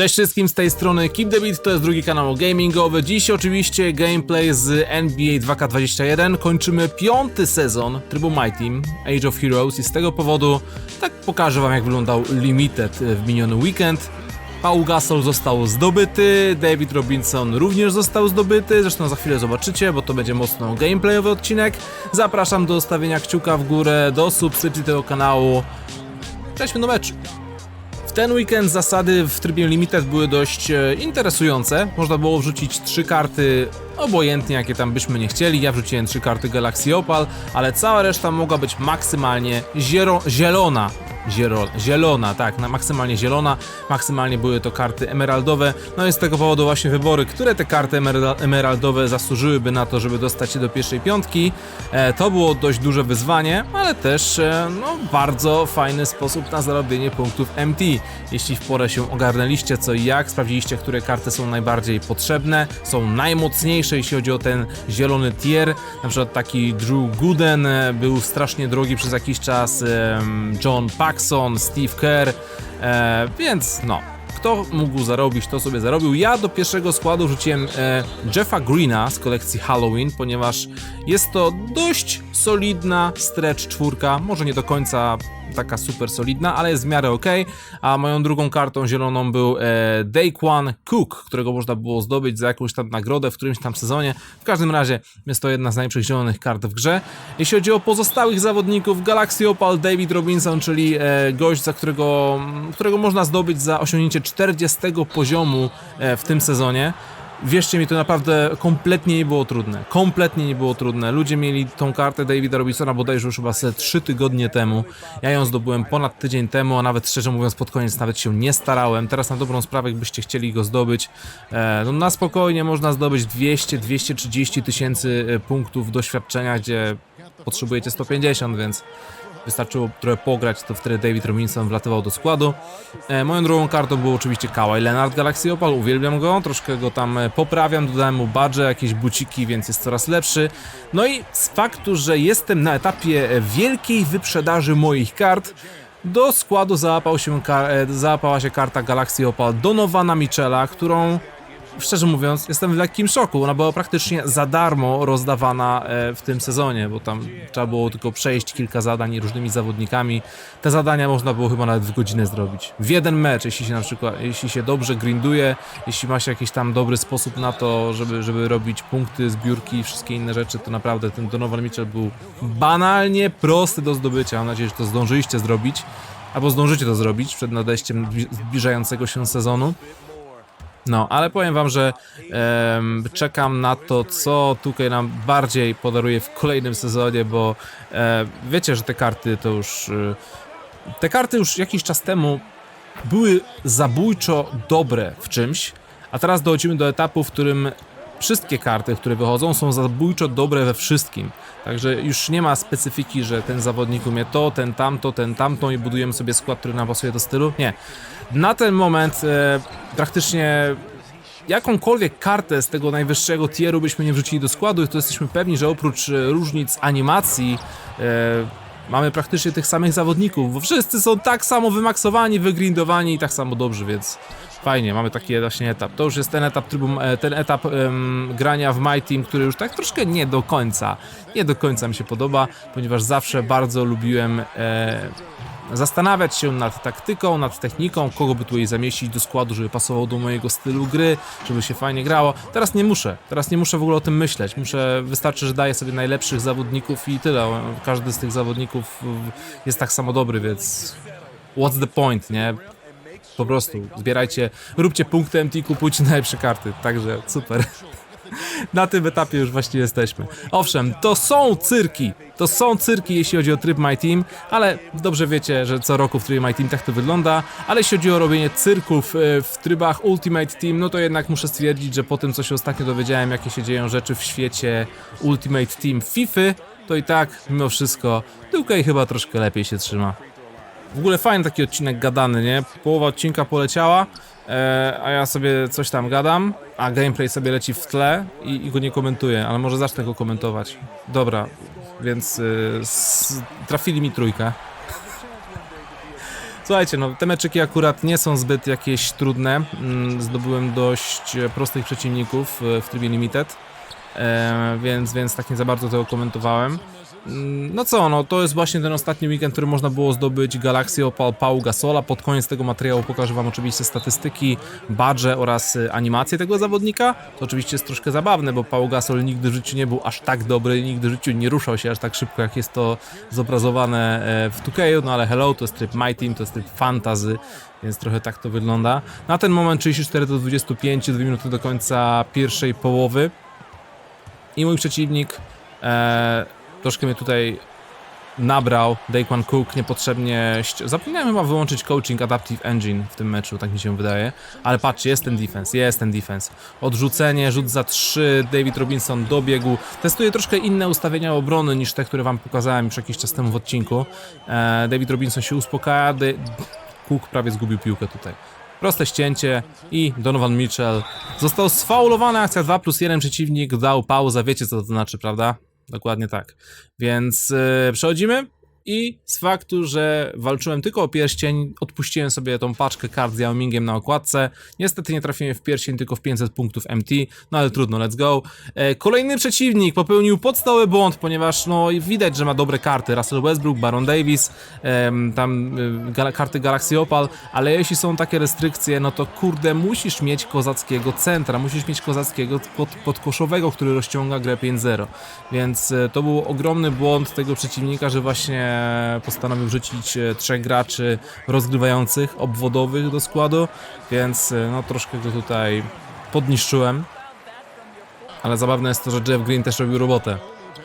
Cześć wszystkim z tej strony Keep the Beat, to jest drugi kanał gamingowy. Dziś oczywiście gameplay z NBA 2K21. Kończymy piąty sezon trybu My Team Age of Heroes i z tego powodu tak pokażę wam jak wyglądał Limited w miniony weekend. Paul Gasol został zdobyty, David Robinson również został zdobyty, zresztą za chwilę zobaczycie, bo to będzie mocno gameplayowy odcinek. Zapraszam do stawienia kciuka w górę, do subskrypcji tego kanału. Przejdźmy do meczu. Ten weekend zasady w trybie Limited były dość e, interesujące. Można było wrzucić trzy karty, obojętnie jakie tam byśmy nie chcieli. Ja wrzuciłem trzy karty Galaxy Opal, ale cała reszta mogła być maksymalnie ziero, zielona. Tak, na maksymalnie zielona, maksymalnie były to karty emeraldowe. No i z tego powodu właśnie wybory, które te karty emerald, emeraldowe zasłużyłyby na to, żeby dostać się do pierwszej piątki. E, to było dość duże wyzwanie, ale też e, no, bardzo fajny sposób na zarobienie punktów MT. Jeśli w porę się ogarnęliście co i jak, sprawdziliście, które karty są najbardziej potrzebne, są najmocniejsze, jeśli chodzi o ten zielony tier. Na przykład taki Drew Gooden e, był strasznie drogi przez jakiś czas, em, John Paxson, Steve Kerr, e, więc no. Kto mógł zarobić, to sobie zarobił. Ja do pierwszego składu rzuciłem e, Jeffa Greena z kolekcji Halloween, ponieważ jest to dość solidna stretch czwórka, może nie do końca taka super solidna, ale jest w miarę ok. A moją drugą kartą zieloną był e, Daquan Cook, którego można było zdobyć za jakąś tam nagrodę w którymś tam sezonie. W każdym razie jest to jedna z najlepszych zielonych kart w grze. Jeśli chodzi o pozostałych zawodników, Galaxy Opal, David Robinson, czyli e, gość, za którego, którego można zdobyć za osiągnięcie 40 poziomu e, w tym sezonie. Wierzcie mi, to naprawdę kompletnie nie było trudne. Kompletnie nie było trudne. Ludzie mieli tą kartę Davida Robinsona bodajże już chyba ze 3 tygodnie temu. Ja ją zdobyłem ponad tydzień temu, a nawet szczerze mówiąc pod koniec nawet się nie starałem. Teraz na dobrą sprawę, jakbyście chcieli go zdobyć, e, no na spokojnie można zdobyć 200-230 tysięcy e, punktów doświadczenia, gdzie potrzebujecie 150, więc Wystarczyło trochę pograć, to wtedy David Robinson wlatywał do składu. E, moją drugą kartą był oczywiście Kawhi Leonard Galaxy Opal, uwielbiam go, troszkę go tam e, poprawiam, dodałem mu badże, jakieś buciki, więc jest coraz lepszy. No i z faktu, że jestem na etapie wielkiej wyprzedaży moich kart, do składu załapał się, e, załapała się karta Galaxy Opal Donowana Michela, którą szczerze mówiąc, jestem w lekkim szoku. Ona była praktycznie za darmo rozdawana e, w tym sezonie, bo tam trzeba było tylko przejść kilka zadań różnymi zawodnikami. Te zadania można było chyba nawet w godzinę zrobić. W jeden mecz, jeśli się na przykład, jeśli się dobrze grinduje, jeśli ma się jakiś tam dobry sposób na to, żeby, żeby robić punkty, zbiórki i wszystkie inne rzeczy, to naprawdę ten Donovan Mitchell był banalnie prosty do zdobycia. Mam nadzieję, że to zdążyliście zrobić. Albo zdążycie to zrobić przed nadejściem zbliżającego się sezonu. No, ale powiem wam, że em, czekam na to, co tutaj nam bardziej podaruje w kolejnym sezonie, bo e, wiecie, że te karty to już. E, te karty już jakiś czas temu były zabójczo dobre w czymś, a teraz dochodzimy do etapu, w którym wszystkie karty, które wychodzą, są zabójczo dobre we wszystkim. Także już nie ma specyfiki, że ten zawodnik umie to, ten tamto, ten tamto i budujemy sobie skład, który nam pasuje do stylu. Nie. Na ten moment e, praktycznie jakąkolwiek kartę z tego najwyższego tieru byśmy nie wrzucili do składu, to jesteśmy pewni, że oprócz e, różnic animacji e, mamy praktycznie tych samych zawodników, bo wszyscy są tak samo wymaksowani, wygrindowani i tak samo dobrzy, więc fajnie, mamy taki właśnie etap. To już jest ten etap trybu, e, ten etap em, grania w My Team, który już tak troszkę nie do końca, nie do końca mi się podoba, ponieważ zawsze bardzo lubiłem e, zastanawiać się nad taktyką, nad techniką, kogo by tutaj zamieścić do składu, żeby pasował do mojego stylu gry, żeby się fajnie grało. Teraz nie muszę, teraz nie muszę w ogóle o tym myśleć. Muszę, wystarczy, że daję sobie najlepszych zawodników i tyle. Każdy z tych zawodników jest tak samo dobry, więc what's the point, nie? Po prostu zbierajcie, róbcie punkty MT, kupujcie najlepsze karty, także super. Na tym etapie już właśnie jesteśmy. Owszem, to są cyrki. To są cyrki, jeśli chodzi o tryb My Team, ale dobrze wiecie, że co roku w trybie My Team tak to wygląda. Ale jeśli chodzi o robienie cyrków e, w trybach Ultimate Team, no to jednak muszę stwierdzić, że po tym, co się ostatnio dowiedziałem, jakie się dzieją rzeczy w świecie Ultimate Team FIFA, to i tak, mimo wszystko, tutaj chyba troszkę lepiej się trzyma. W ogóle fajny taki odcinek gadany, nie? Połowa odcinka poleciała, e, a ja sobie coś tam gadam, a gameplay sobie leci w tle i, i go nie komentuję, ale może zacznę go komentować. Dobra, więc y, s, trafili mi trójkę. Słuchajcie, no te meczyki akurat nie są zbyt jakieś trudne. Mm, Zdobyłem dość e, prostych przeciwników e, w trybie limited, więc, więc tak nie za bardzo tego komentowałem. Mm, No co, no to jest właśnie ten ostatni weekend, który można było zdobyć Galaxy Opal Pau Gasola. Pod koniec tego materiału pokażę wam oczywiście statystyki, badże oraz y, animacje tego zawodnika. To oczywiście jest troszkę zabawne, bo Pau Gasol nigdy w życiu nie był aż tak dobry nigdy w życiu nie ruszał się aż tak szybko, jak jest to zobrazowane e, w 2K, no ale hello, to jest tryb My Team, to jest tryb fantazy, więc trochę tak to wygląda. Na ten moment 34 do 25, 2 minuty do końca pierwszej połowy. I mój przeciwnik e, troszkę mnie tutaj nabrał. Daquan Cook niepotrzebnie. Zapomniałem chyba wyłączyć coaching Adaptive Engine w tym meczu, tak mi się wydaje. Ale patrzcie, jest ten defense, jest ten defense. Odrzucenie, rzut za 3, David Robinson dobiegł. Testuje troszkę inne ustawienia obrony niż te, które wam pokazałem już jakiś czas temu w odcinku. E, David Robinson się uspokaja. Da- Cook prawie zgubił piłkę tutaj. Proste ścięcie i Donovan Mitchell został sfaulowany. Akcja 2 plus 1 przeciwnik dał pauzę. Wiecie co to znaczy, prawda? Dokładnie tak. Więc yy, przechodzimy i z faktu, że walczyłem tylko o pierścień, odpuściłem sobie tą paczkę kart z Yao Mingiem na okładce. Niestety nie trafiłem w pierścień, tylko w 500 punktów MT, no ale trudno, let's go. E, kolejny przeciwnik popełnił podstawowy błąd, ponieważ no widać, że ma dobre karty. Russell Westbrook, Baron Davis, tam gala, karty Galaxy Opal, ale jeśli są takie restrykcje, no to kurde, musisz mieć kozackiego centra, musisz mieć kozackiego pod, podkoszowego, który rozciąga grę 5-0. Więc e, to był ogromny błąd tego przeciwnika, że właśnie postanowił rzucić e, trzech graczy rozgrywających, obwodowych do składu, więc e, no troszkę go tutaj podniszczyłem. Ale zabawne jest to, że Jeff Green też robił robotę.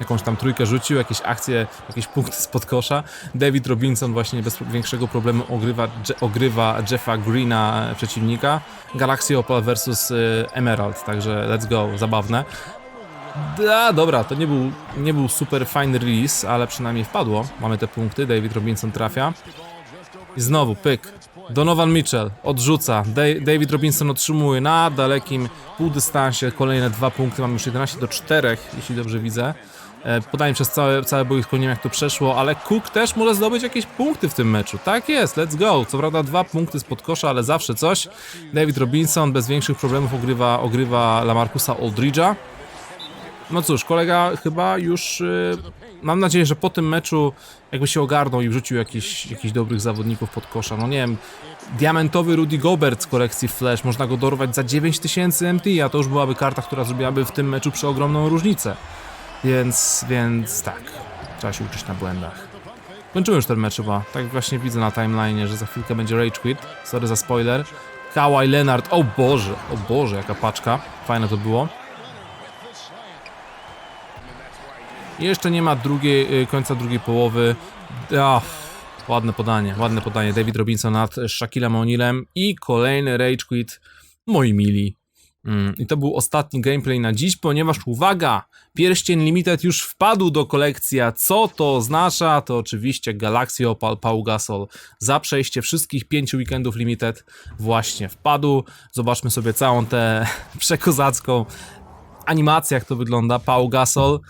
Jakąś tam trójkę rzucił, jakieś akcje, jakieś punkty spod kosza. David Robinson właśnie bez większego problemu ogrywa, ogrywa Jeffa Greena e, przeciwnika. Galaxy Opal versus Emerald, także let's go, zabawne. Da, dobra, to nie był, nie był super fajny release, ale przynajmniej wpadło. Mamy te punkty, David Robinson trafia. I znowu, pyk. Donovan Mitchell odrzuca. Da- David Robinson otrzymuje na dalekim półdystansie kolejne dwa punkty. Mamy już 11 do 4, jeśli dobrze widzę. E, Podaję przez całe, całe boisko, nie wiem jak to przeszło, ale Cook też może zdobyć jakieś punkty w tym meczu. Tak jest, let's go. Co prawda dwa punkty spod kosza, ale zawsze coś. David Robinson bez większych problemów ogrywa, ogrywa Lamarcusa Aldridge'a. No cóż, kolega chyba już. y, mam nadzieję, że po tym meczu jakby się ogarnął i wrzucił jakiś, dobrych zawodników pod kosza. No nie wiem, diamentowy Rudy Gobert z kolekcji Flash, można go dorwać za 9000 MT, a to już byłaby karta, która zrobiłaby w tym meczu przeogromną różnicę. Więc, więc tak, trzeba się uczyć na błędach. Kończymy już ten mecz chyba. Tak właśnie widzę na timeline, że za chwilkę będzie Rage Quit. Sorry za spoiler. Kawhi Leonard, o Boże, o Boże, jaka paczka. Fajne to było. I Jeszcze nie ma drugiej, y, końca drugiej połowy. Ach, ładne podanie, ładne podanie. David Robinson nad Shaquillem O'Nealem i kolejny Rage Quit, moi mili. Mm, I to był ostatni gameplay na dziś, ponieważ uwaga, pierścień Limited już wpadł do kolekcji, a co to oznacza? To oczywiście Galaxy Opal Pau Gasol za przejście wszystkich pięciu weekendów Limited właśnie wpadł. Zobaczmy sobie całą tę przekozacką animację, jak to wygląda. Pau Gasol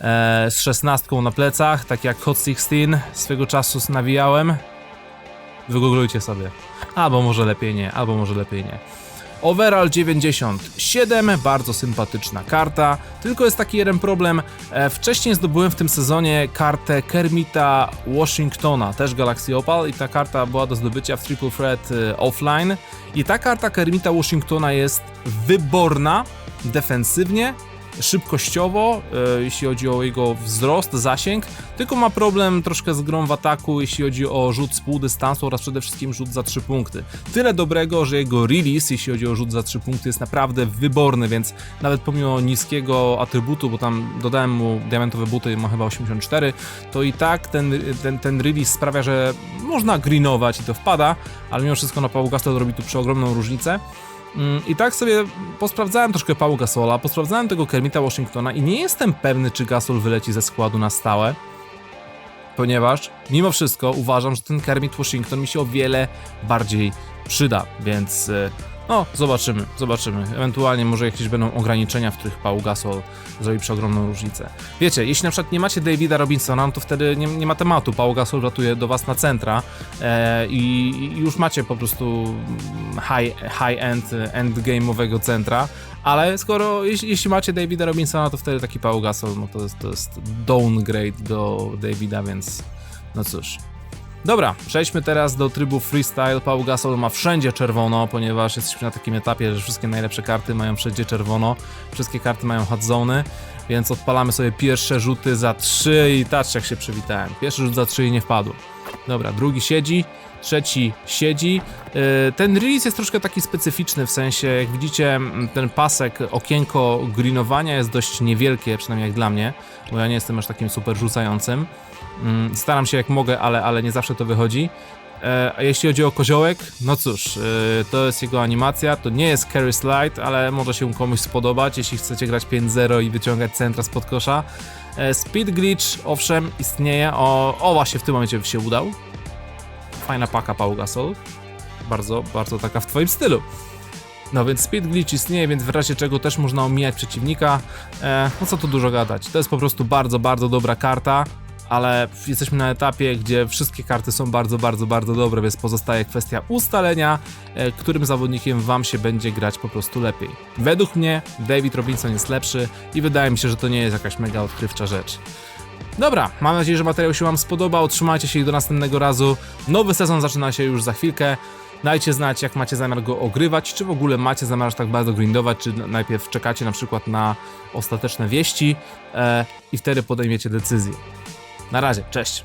e, z szesnastką na plecach, tak jak Hot 16 swego czasu nawijałem. Wygooglujcie sobie. Albo może lepiej nie, albo może lepiej nie. Overall 97, bardzo sympatyczna karta, tylko jest taki jeden problem. E, wcześniej zdobyłem w tym sezonie kartę Kermita Washingtona, też Galaxy Opal i ta karta była do zdobycia w Triple Threat e, offline. I ta karta Kermita Washingtona jest wyborna defensywnie, szybkościowo, e, jeśli chodzi o jego wzrost, zasięg, tylko ma problem troszkę z grą w ataku, jeśli chodzi o rzut z pół dystansu oraz przede wszystkim rzut za 3 punkty. Tyle dobrego, że jego release, jeśli chodzi o rzut za 3 punkty, jest naprawdę wyborny, więc nawet pomimo niskiego atrybutu, bo tam dodałem mu diamentowe buty, ma chyba 84, to i tak ten, ten, ten release sprawia, że można greenować i to wpada, ale mimo wszystko na Paul Gasol robi tu przeogromną różnicę. Mm, I tak sobie posprawdzałem troszkę Paul Gasola, posprawdzałem tego Kermita Washingtona i nie jestem pewny, czy Gasol wyleci ze składu na stałe, ponieważ mimo wszystko uważam, że ten Kermit Washington mi się o wiele bardziej przyda, więc e, No, zobaczymy, zobaczymy. Ewentualnie może jakieś będą ograniczenia, w których Paul Gasol zrobi przeogromną różnicę. Wiecie, jeśli na przykład nie macie Davida Robinsona, no to wtedy nie, nie ma tematu. Paul Gasol ratuje do was na centra e, i, już macie po prostu high, high end, endgame'owego centra, ale skoro, jeśli, jeśli macie Davida Robinsona, to wtedy taki Paul Gasol, no to to jest downgrade do Davida, więc no cóż. Dobra, przejdźmy teraz do trybu freestyle. Paul Gasol ma wszędzie czerwono, ponieważ jesteśmy na takim etapie, że wszystkie najlepsze karty mają wszędzie czerwono. Wszystkie karty mają hot więc odpalamy sobie pierwsze rzuty za 3 i patrz jak się przywitałem. Pierwszy rzut za 3 i nie wpadł. Dobra, drugi siedzi, trzeci siedzi. Yy, Ten release jest troszkę taki specyficzny, w sensie jak widzicie ten pasek, okienko greenowania jest dość niewielkie, przynajmniej jak dla mnie, bo ja nie jestem aż takim super rzucającym. Mm, Staram się jak mogę, ale, ale nie zawsze to wychodzi. E, A jeśli chodzi o koziołek, no cóż, e, to jest jego animacja, to nie jest carry slide, ale może się komuś spodobać, jeśli chcecie grać 5-0 i wyciągać centra spod kosza. E, Speed glitch, owszem, istnieje, o, o właśnie w tym momencie się udał. Fajna paka Paul Gasol, bardzo, bardzo taka w twoim stylu. No więc speed glitch istnieje, więc w razie czego też można omijać przeciwnika. E, no co tu dużo gadać, to jest po prostu bardzo, bardzo dobra karta ale jesteśmy na etapie, gdzie wszystkie karty są bardzo, bardzo, bardzo dobre, więc pozostaje kwestia ustalenia, e, którym zawodnikiem wam się będzie grać po prostu lepiej. Według mnie David Robinson jest lepszy i wydaje mi się, że to nie jest jakaś mega odkrywcza rzecz. Dobra, mam nadzieję, że materiał się Wam spodobał. Trzymajcie się i do następnego razu. Nowy sezon zaczyna się już za chwilkę. Dajcie znać, jak macie zamiar go ogrywać, czy w ogóle macie zamiar tak bardzo grindować, czy najpierw czekacie na przykład na ostateczne wieści e, i wtedy podejmiecie decyzję. Na razie, cześć.